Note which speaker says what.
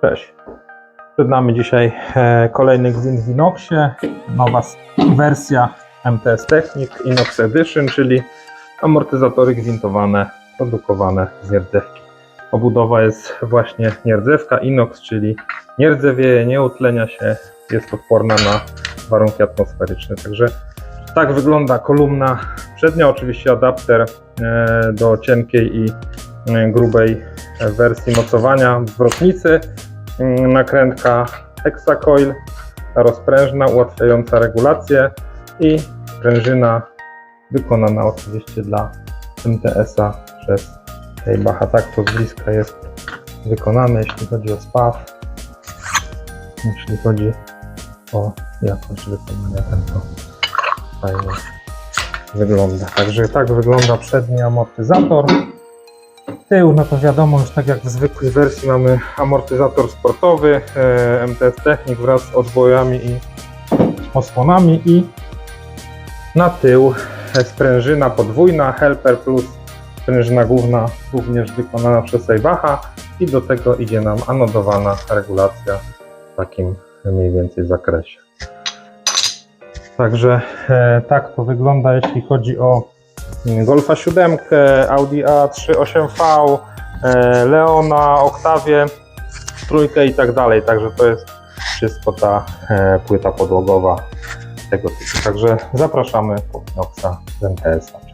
Speaker 1: Cześć. Przed nami dzisiaj e, kolejny gwint w Inoxie. Nowa wersja MTS Technic Inox Edition, czyli amortyzatory gwintowane, produkowane z nierdzewki. Obudowa jest właśnie nierdzewka Inox, czyli nie rdzewieje, nie utlenia się, jest odporna na warunki atmosferyczne. Także tak wygląda kolumna przednia, oczywiście adapter e, do cienkiej i e, grubej wersji mocowania zwrotnicy, Mm, nakrętka hexacoil, rozprężna, ułatwiająca regulację i sprężyna wykonana oczywiście dla MTS-a przez Bacha. Tak to z bliska jest wykonane, jeśli chodzi o spaw, jeśli chodzi o jakość wykonania, tak to fajnie wygląda. Także tak wygląda przedni amortyzator. Tył, no to wiadomo, już tak jak w zwykłej wersji mamy amortyzator sportowy e, MTS Technic wraz z odbojami i osłonami i na tył sprężyna podwójna Helper plus sprężyna główna również wykonana przez Sejbacha i do tego idzie nam anodowana regulacja w takim mniej więcej zakresie. Także e, tak to wygląda jeśli chodzi o Golfa 7, Audi A3 8V, e, Leona, Octavie, trójkę i tak dalej. Także to jest wszystko ta e, płyta podłogowa tego typu. Także zapraszamy po Noxa z MTS-a.